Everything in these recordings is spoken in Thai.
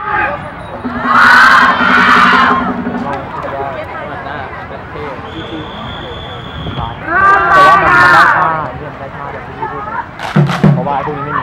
แต่ว่ามันมันได้ท่าเรื่องได้ท่าแบบที่พี่พูดเพราะว่าไอ้พวกนี้ไม่มี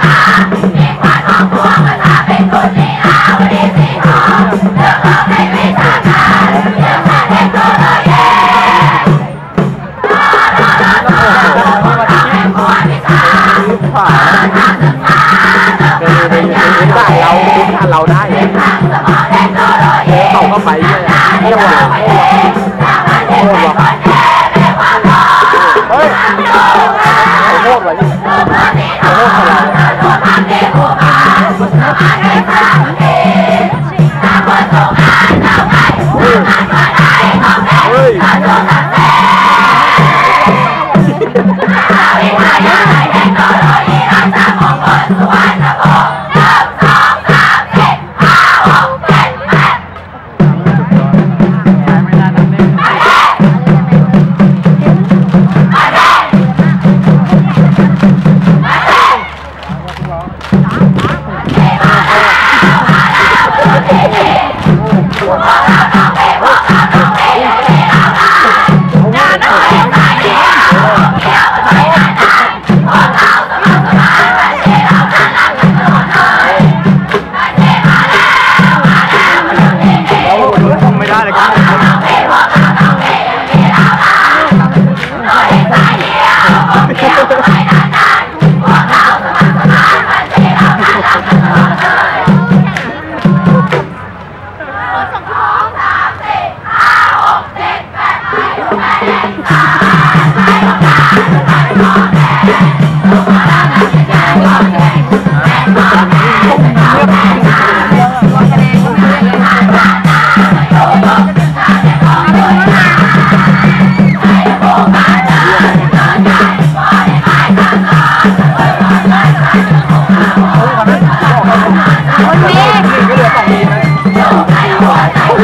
บ้านเป็นได้เราเป็นท่านเราได้เลยเขาก็ไปเลยจังหวะโคตรว่ะเฮ้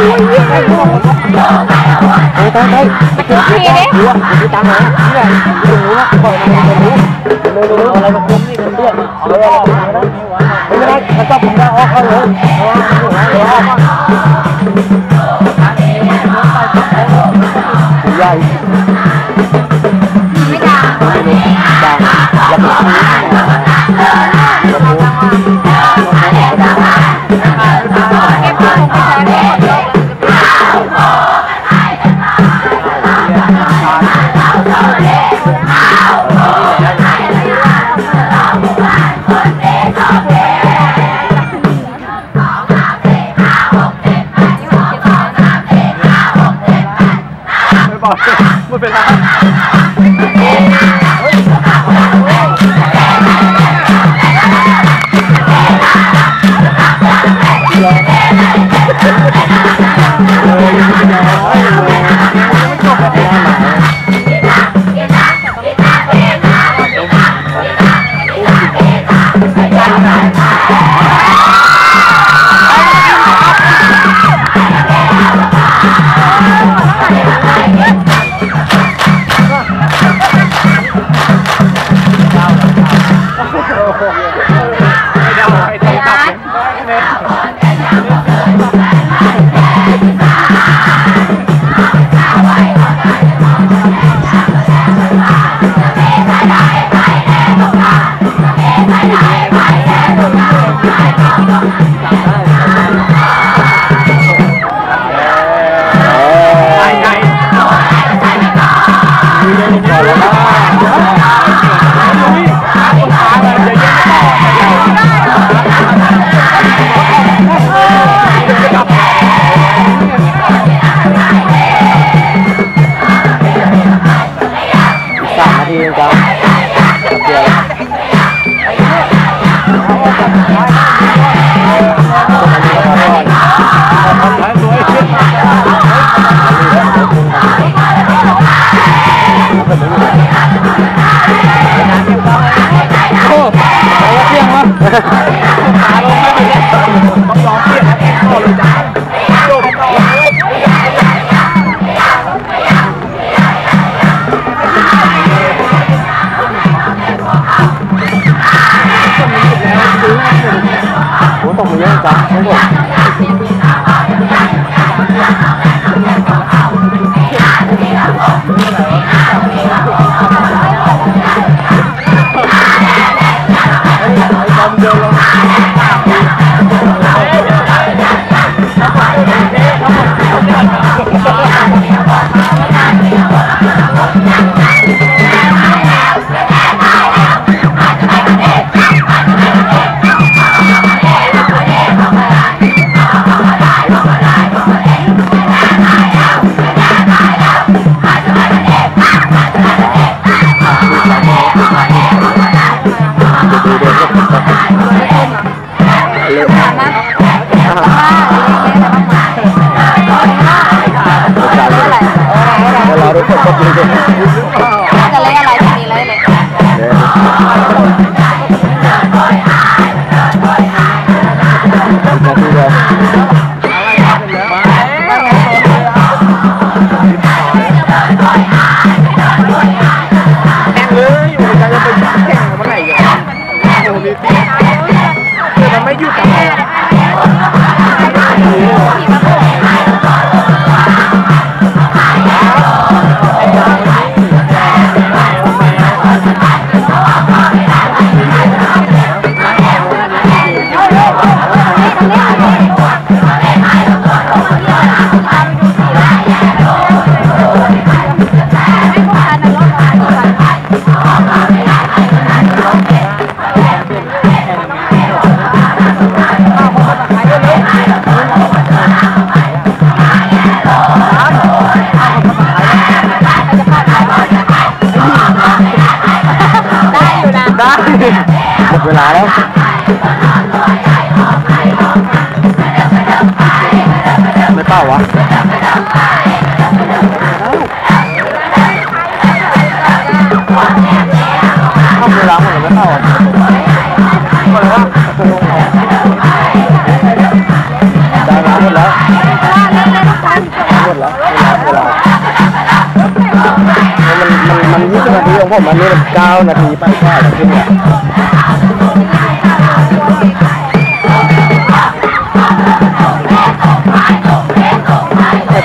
เฮ้ยไปไปไปเก็บเงินรู้ว่ามีตังค์ไหมนี่แหละไม่รู้ว่าปล่อยมันไม่รู้ไม่รู้อะไรมาคุ้มนี่มันเลือดเอาเลยเอาเลยไม่เป็นไรมันจับผมได้ออกเขาเลยเอาเอาเอาเอา ไเกัโอ้โหเที่ยงวะขาลงไม่เป็นต้องร้องเที่ยงต่อเยจ้เลยผมต้องมีเยอะจังทั้งหมด แล้ว หมดเวลาแล้ว ไม่เป้าวะทำเวลาหมดแล้วไม่เป้าอะหมดแล้วได้เวลาหมดแล้วหมดแล้วเวลาเวลามันมันมันยี่สิบนาทีของผมอันนี้มันเก้านาทีไปแค่ขึ้นเนี่ย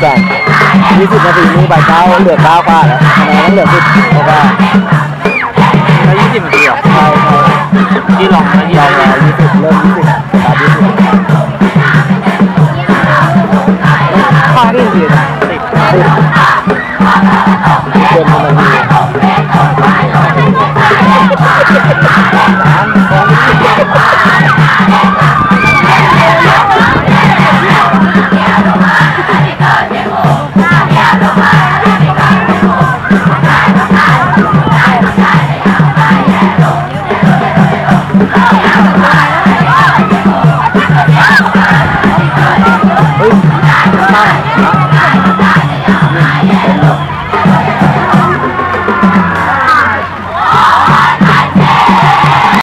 สามยี่สิบนาทีนี้บ่เก้าเหลือเก้ากว่าแล้วทำไมต้องเหลือสิบเพราะว่าแล้วยี่สิบนาทีเหรอใช่ใช่ที่ลองนะที่ลองแล้วยี่สิบเริ่มยี่สิบสามยี่สิบข้อที่สี่นะสิบ